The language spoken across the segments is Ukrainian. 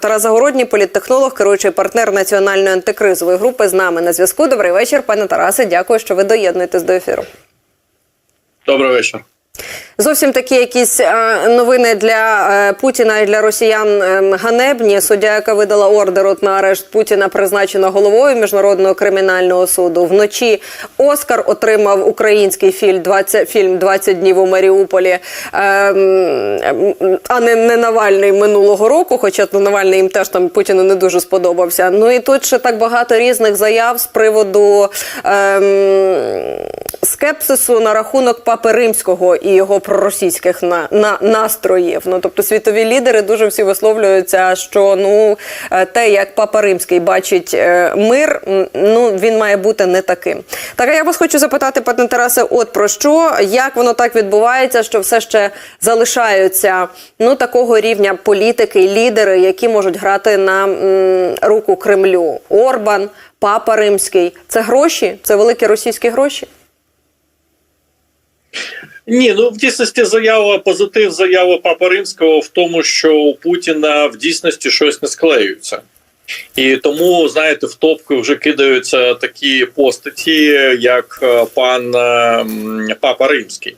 Тарас Загородній, політтехнолог, керуючий партнер національної антикризової групи з нами на зв'язку. Добрий вечір, пане Тарасе. Дякую, що ви доєднуєтесь до ефіру. Добрий вечір. Зовсім такі якісь е, новини для е, Путіна і для росіян е, ганебні. Суддя, яка видала ордер от на арешт Путіна, призначена головою міжнародного кримінального суду. Вночі Оскар отримав український фільм «20, фільм «20 днів у Маріуполі, а не, не Навальний минулого року. Хоча ну, Навальний їм теж там Путіну не дуже сподобався. Ну і тут ще так багато різних заяв з приводу. ем, скепсису на рахунок папи римського його проросійських на, на настроїв. Ну тобто світові лідери дуже всі висловлюються, що ну е, те, як папа римський бачить е, мир, ну він має бути не таким. Так а я вас хочу запитати, пане Тарасе, от про що, як воно так відбувається, що все ще залишаються ну такого рівня політики і лідери, які можуть грати на м, руку Кремлю. Орбан, папа римський. Це гроші, це великі російські гроші. Ні, ну в дійсності заява позитив заява Папа Римського в тому, що у Путіна в дійсності щось не склеюється. І тому, знаєте, в топку вже кидаються такі постаті, як е, пан е, Папа Римський.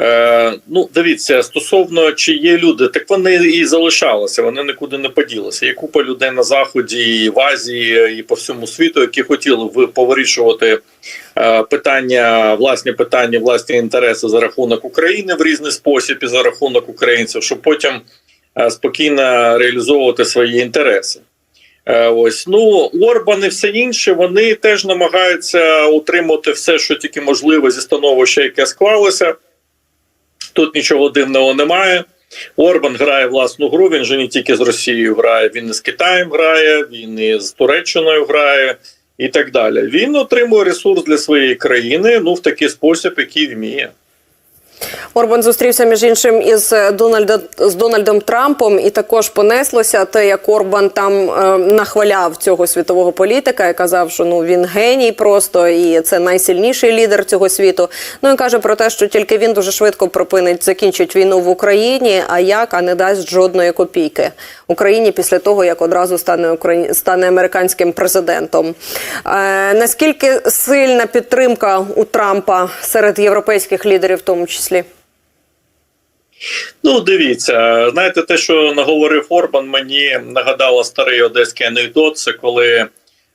Е, ну, дивіться, стосовно чи є люди, так вони і залишалися, вони нікуди не поділися. Є купа людей на заході, і в Азії, і по всьому світу, які хотіли ви- повирішувати е, питання, власні питання, власні інтереси за рахунок України в різний спосіб і за рахунок українців, щоб потім е, спокійно реалізовувати свої інтереси. Е, Ось ну Орбан і все інше. Вони теж намагаються утримати все, що тільки можливо зі становища, яке склалося. Тут нічого дивного немає. Орбан грає власну гру. Він же не тільки з Росією грає, він і з Китаєм грає, він і з Туреччиною грає і так далі. Він отримує ресурс для своєї країни ну в такий спосіб, який вміє. Орбан зустрівся між іншим із Дональда з Дональдом Трампом, і також понеслося те, як Орбан там е, нахваляв цього світового політика і казав, що ну він геній просто і це найсильніший лідер цього світу. Ну і каже про те, що тільки він дуже швидко припинить, закінчить війну в Україні. А як а не дасть жодної копійки Україні після того, як одразу стане Україні стане американським президентом. Е, наскільки сильна підтримка у Трампа серед європейських лідерів, в тому числі? Ну, дивіться, знаєте, те, що наговорив Орбан, мені нагадало старий одеський анекдот. Це коли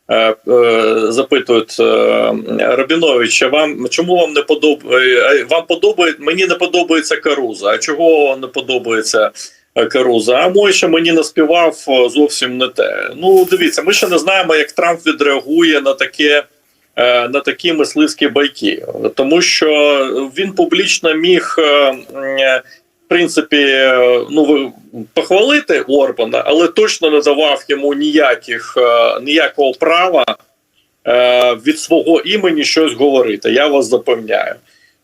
е, е, запитують е, Рабіновича, вам чому вам не подобає вам подобає мені не подобається Каруза? А чого не подобається е, Каруза? А Мойша мені наспівав е, зовсім не те. Ну, дивіться, ми ще не знаємо, як Трамп відреагує на таке. Е, На такі мисливські байки, тому що він публічно міг е, в принципі, е, ну похвалити Орбана, але точно не давав йому ніяких е, ніякого права е, від свого імені щось говорити. Я вас запевняю.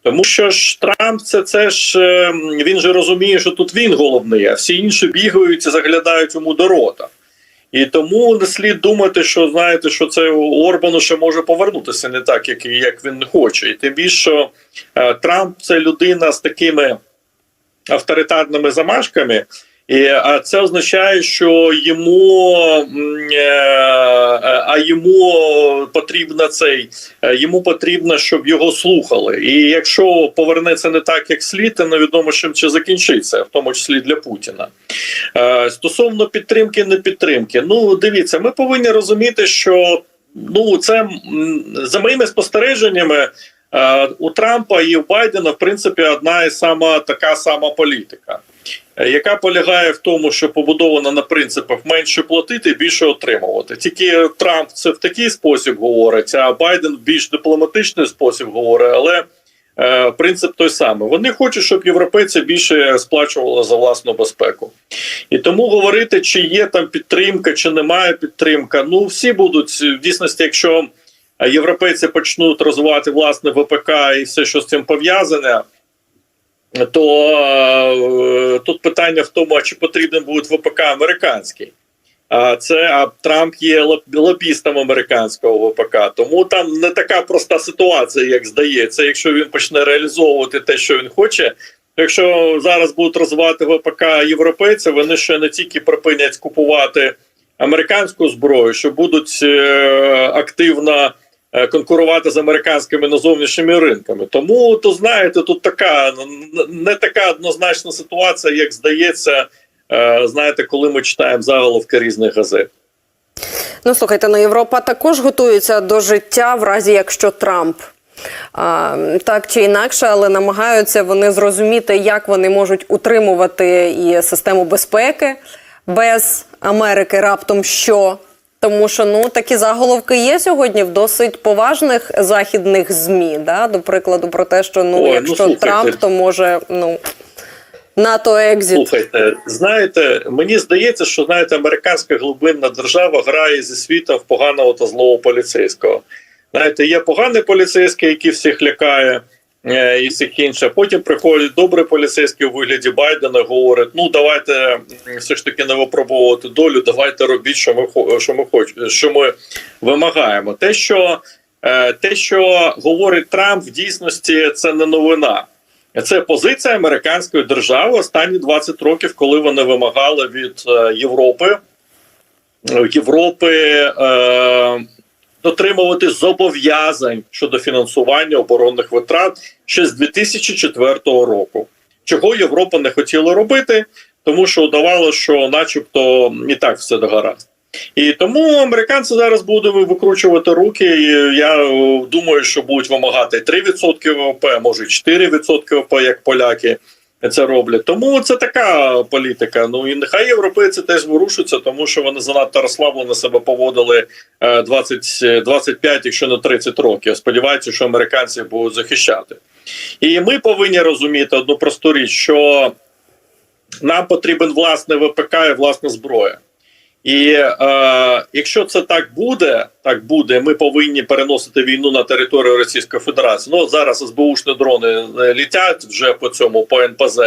Тому що ж Трамп це, це ж е, він же розуміє, що тут він головний, а всі інші бігають і заглядають йому до рота. І тому не слід думати, що знаєте, що це Орбану ще може повернутися не так, як, як він хоче. І тим більше що е, Трамп це людина з такими авторитарними замашками. А це означає, що йому е, е, а йому потрібно цей е, йому потрібно, щоб його слухали. І якщо повернеться не так, як слід, то невідомо чим чи закінчиться, в тому числі для Путіна. Стосовно підтримки, не підтримки. Ну дивіться, ми повинні розуміти, що ну це за моїми спостереженнями. У Трампа і у Байдена в принципі одна і сама така сама політика, яка полягає в тому, що побудована на принципах менше платити, більше отримувати. Тільки Трамп це в такий спосіб говорить, а Байден в більш дипломатичний спосіб говорить, але е, принцип той самий. Вони хочуть, щоб європейці більше сплачували за власну безпеку. І тому говорити, чи є там підтримка, чи немає підтримка. Ну всі будуть в дійсності, якщо європейці почнуть розвивати власне ВПК і все, що з цим пов'язане. То е, тут питання в тому, а чи потрібен буде ВПК американський. А це а Трамп є лоб- лобістом американського ВПК. Тому там не така проста ситуація, як здається. Якщо він почне реалізовувати те, що він хоче, Якщо зараз будуть розвивати ВПК європейці, вони ще не тільки припинять купувати американську зброю, що будуть е, активно конкурувати з американськими на зовнішніми ринками. Тому то знаєте, тут така не така однозначна ситуація, як здається. е, Знаєте, коли ми читаємо заголовки різних газет. Ну слухайте, ну Європа також готується до життя в разі, якщо Трамп. А, так чи інакше, але намагаються вони зрозуміти, як вони можуть утримувати і систему безпеки без Америки раптом що. Тому що ну такі заголовки є сьогодні в досить поважних західних змі. Да? До прикладу, про те, що ну, Ой, ну, якщо слухайте. Трамп, то може ну НАТО екзіт. Слухайте, знаєте, мені здається, що знаєте, американська глибинна держава грає зі світом в поганого та злого поліцейського. Знаєте, є поганий поліцейський, який всіх лякає. Е, І всіх інше. Потім приходить добрий поліцейський у вигляді Байдена, говорить: ну давайте все ж таки не випробовувати долю, давайте робіть, що ми що ми хочемо, що ми вимагаємо. Те, що е, те, що говорить Трамп, в дійсності це не новина. Це позиція американської держави останні 20 років, коли вони вимагали від е, Європи Європи дотримувати зобов'язань щодо фінансування оборонних витрат ще з 2004 року. Чого Європа не хотіла робити, тому що удавало, що, начебто, і так все догаразд. І тому американці зараз будуть викручувати руки. Я думаю, що будуть вимагати 3% ВВП, може 4% ВВП, як поляки це роблять. Тому це така політика. Ну і нехай європейці теж ворушаться, тому що вони занадто розслаблено себе поводили е, 20, 25, якщо не 30 років. Сподіваються, що американці будуть захищати. І ми повинні розуміти одну просту річ, що нам потрібен власне ВПК і власна зброя. І е, якщо це так буде, так буде, ми повинні переносити війну на територію Російської Федерації. Ну зараз СБУшні дрони е, літять вже по цьому по НПЗ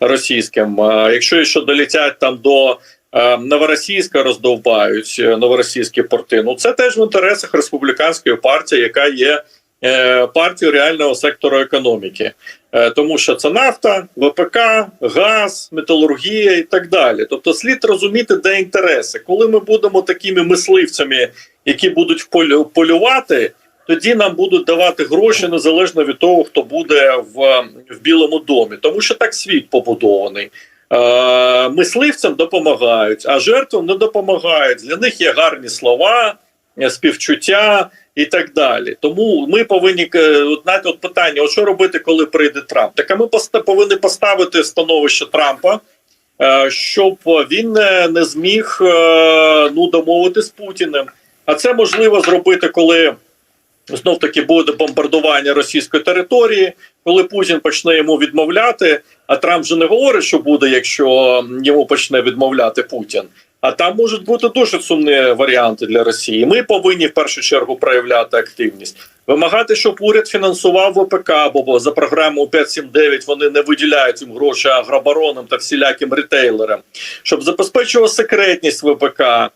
російським. Е, якщо ще долітять там до е, Новоросійська, роздовбають е, новоросійські порти. Ну це теж в інтересах республіканської партії, яка є е, партією реального сектору економіки. Е, тому що це нафта, ВПК, газ, металургія і так далі. Тобто, слід розуміти, де інтереси. Коли ми будемо такими мисливцями, які будуть полю- полювати, тоді нам будуть давати гроші незалежно від того, хто буде в, в Білому домі, тому що так світ побудований. Е, мисливцям допомагають, а жертвам не допомагають. Для них є гарні слова, співчуття і так далі. Тому ми повинні е, от, питання: от що робити, коли прийде Трамп? Так а ми повинні поставити становище Трампа, е, щоб він не, не зміг е, ну домовити з Путіним. А це можливо зробити, коли. Знов таки буде бомбардування російської території, коли Путін почне йому відмовляти. А Трамп вже не говорить, що буде, якщо йому почне відмовляти Путін. А там можуть бути дуже сумні варіанти для Росії. Ми повинні в першу чергу проявляти активність, вимагати, щоб уряд фінансував ВПК, бо за програмою 5.7.9 вони не виділяють їм гроші агроборонам та всіляким ретейлерам, щоб забезпечував секретність ВПК, е,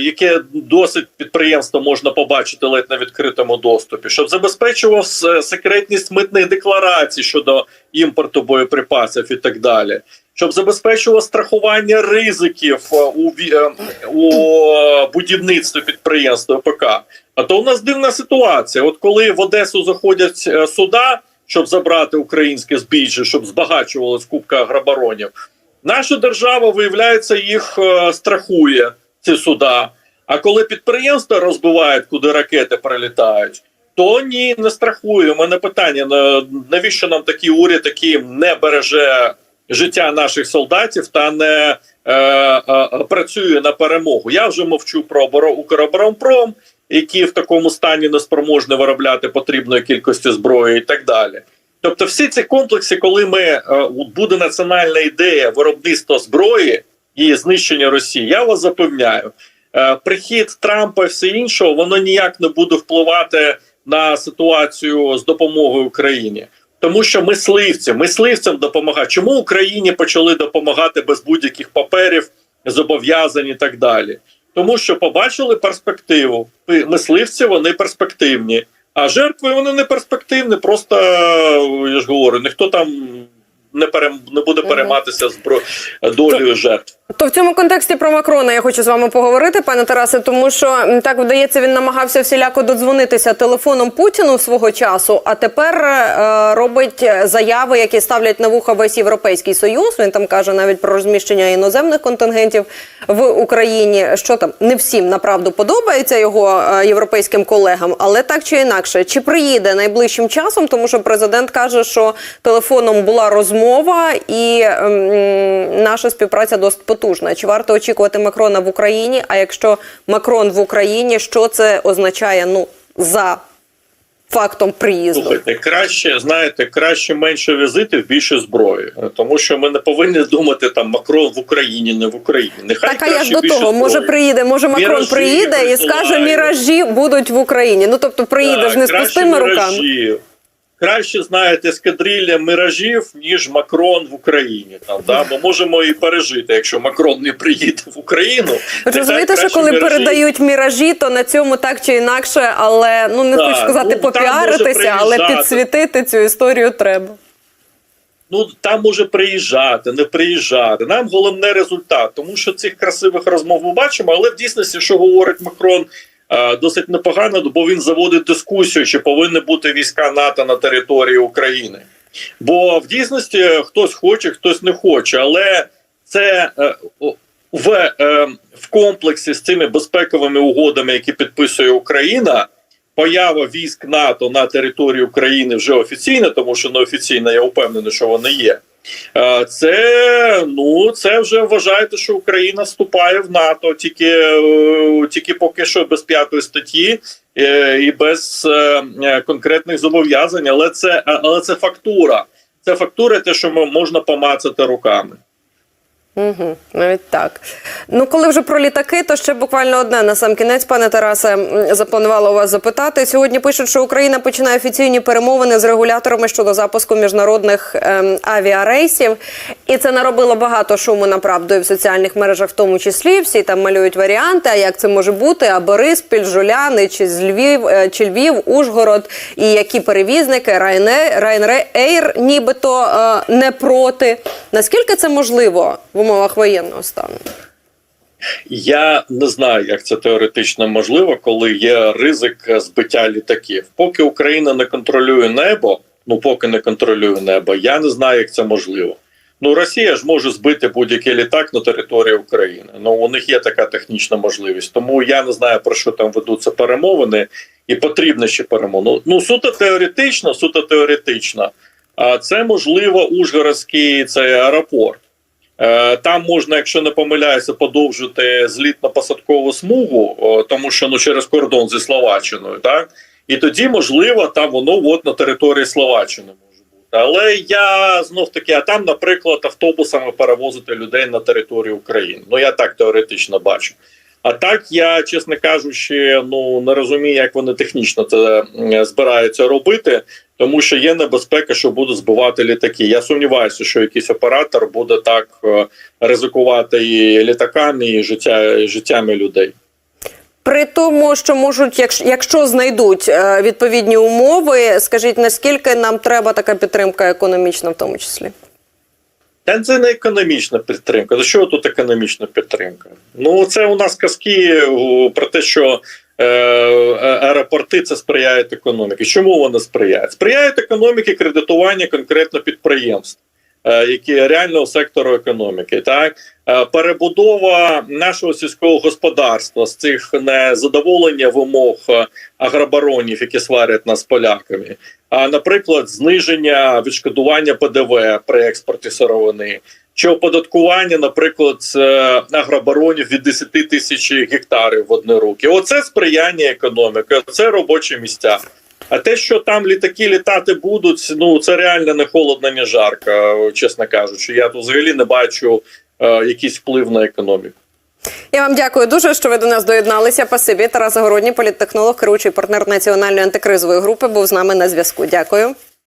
яке досить підприємство можна побачити ледь на відкритому доступі, щоб забезпечував секретність митних декларацій щодо імпорту боєприпасів і так далі. Щоб забезпечував страхування ризиків е, у, е, у будівництві підприємства ВПК. А то у нас дивна ситуація. От коли в Одесу заходять е, суда, щоб забрати українське збіжжя, щоб збагачувалась кубка агробаронів, наша держава, виявляється, їх страхує, ці суда. А коли підприємства розбивають, куди ракети прилітають, то ні, не страхує. У мене питання: навіщо нам такий уряд, який не береже життя наших солдатів та не е, е, працює на перемогу? Я вже мовчу про оборо- Укроборонпром, який в такому стані не спроможний виробляти потрібної кількості зброї і так далі. Тобто, всі ці комплекси, коли ми е, буде національна ідея виробництва зброї і знищення Росії, я вас запевняю, е, прихід Трампа і все іншого, воно ніяк не буде впливати на ситуацію з допомогою Україні. Тому що мисливці, мисливцям допомагають. Чому Україні почали допомагати без будь-яких паперів, зобов'язань і так далі? Тому що побачили перспективу. Мисливці вони перспективні, а жертви вони не перспективні. Просто я ж говорю, ніхто там не перем, не буде перейматися збро... долею жертв. То в цьому контексті про Макрона я хочу з вами поговорити, пане Тарасе, тому що так вдається, він намагався всіляко додзвонитися телефоном Путіну свого часу, а тепер е, робить заяви, які ставлять на вуха весь європейський союз. Він там каже навіть про розміщення іноземних контингентів в Україні. Що там не всім направду подобається його е, європейським колегам, але так чи інакше, чи приїде найближчим часом, тому що президент каже, що телефоном була розмова, і ем, наша співпраця досить потужна. Чи варто очікувати Макрона в Україні? А якщо Макрон в Україні, що це означає? Ну за фактом приїзду? Слухайте, краще знаєте, краще менше візитів, більше зброї, тому що ми не повинні думати там Макрон в Україні, не в Україні. Нехай Так, а я ж до того, може приїде, може Макрон Міражі приїде і скаже, міражі будуть в Україні. Ну тобто приїде Так, ж не з пустими руками. Краще знаєте ескадрилля міражів, ніж Макрон в Україні. Там да ми можемо і пережити, якщо Макрон не приїде в Україну. Ви розумієте, що коли міражі. передають міражі, то на цьому так чи інакше, але ну не Так, хочу сказати ну, попіаритися, але підсвітити цю історію треба. Ну там може приїжджати, не приїжджати. Нам головне результат, тому що цих красивих розмов ми бачимо, але в дійсності, що говорить Макрон, досить непогано, бо він заводить дискусію, чи повинні бути війська НАТО на території України. Бо в дійсності хтось хоче, хтось не хоче, але це е, в, е, в комплексі з цими безпековими угодами, які підписує Україна. Поява військ НАТО на території України вже офіційна, тому що неофіційна, я впевнений, що вони є. Е, Це ну це вже вважаєте, що Україна вступає в НАТО тільки, е, тільки поки що без п'ятої статті е, і без конкретних зобов'язань. Але це але це фактура. Це фактура, те, що можна помацати руками. Угу, навіть так. Ну, коли вже про літаки, то ще буквально одне на сам кінець, пане Тарасе, запланувала у вас запитати. Сьогодні пишуть, що Україна починає офіційні перемовини з регуляторами щодо запуску міжнародних ем, авіарейсів. І це наробило багато шуму направду і в соціальних мережах, в тому числі. Всі там малюють варіанти. А як це може бути? А Бориспіль, Жуляни, чи з Львів, е, чи Львів, Ужгород, і які перевізники Ryanair, Ryanair нібито е, не проти. Наскільки це можливо умовах воєнного стану? Я не знаю, як це теоретично можливо, коли є ризик збиття літаків. Поки Україна не контролює небо, ну поки не контролює небо, я не знаю, як це можливо. Ну, Росія ж може збити будь-який літак на території України. Ну у них є така технічна можливість. Тому я не знаю про що там ведуться перемовини, і потрібно ще перемовини. Ну суто теоретично, суто теоретично. А це можливо Ужгородський цей аеропорт. Е, Там можна, якщо не помиляюся, подовжити злітно-посадкову смугу, тому що ну через кордон зі Словаччиною, так і тоді можливо там воно от на території Словаччини може бути. Але я знов таки, а там, наприклад, автобусами перевозити людей на територію України. Ну я так теоретично бачу. А так я, чесно кажучи, ну не розумію, як вони технічно це збираються робити, тому що є небезпека, що будуть збивати літаки. Я сумніваюся, що якийсь оператор буде так е, ризикувати і літаками, і життя і життями людей. При тому, що можуть, якщо, якщо знайдуть е, відповідні умови, скажіть, наскільки нам треба така підтримка економічна, в тому числі? Та це не економічна підтримка. До чого тут економічна підтримка? Ну це у нас казки про те, що е, аеропорти це сприяють економіці. Чому вони сприяють? Сприяють економіки кредитування конкретно підприємств. Е, Які реального сектору економіки, так Е, перебудова нашого сільського господарства з цих незадоволення вимог е, агробаронів, які сварять нас поляками. А наприклад, зниження відшкодування ПДВ при експорті сировини, чи оподаткування, наприклад, агробаронів від 10 тисяч гектарів в одні руки. Оце сприяння економіки, це робочі місця. А те, що там літаки літати будуть, ну це реально не холодно, ні жарко, чесно кажучи. Я тут взагалі не бачу е, якийсь вплив на економіку. Я вам дякую дуже, що ви до нас доєдналися. Пасибі Тарас Городній, політтехнолог, керуючий партнер національної антикризової групи, був з нами на зв'язку. Дякую.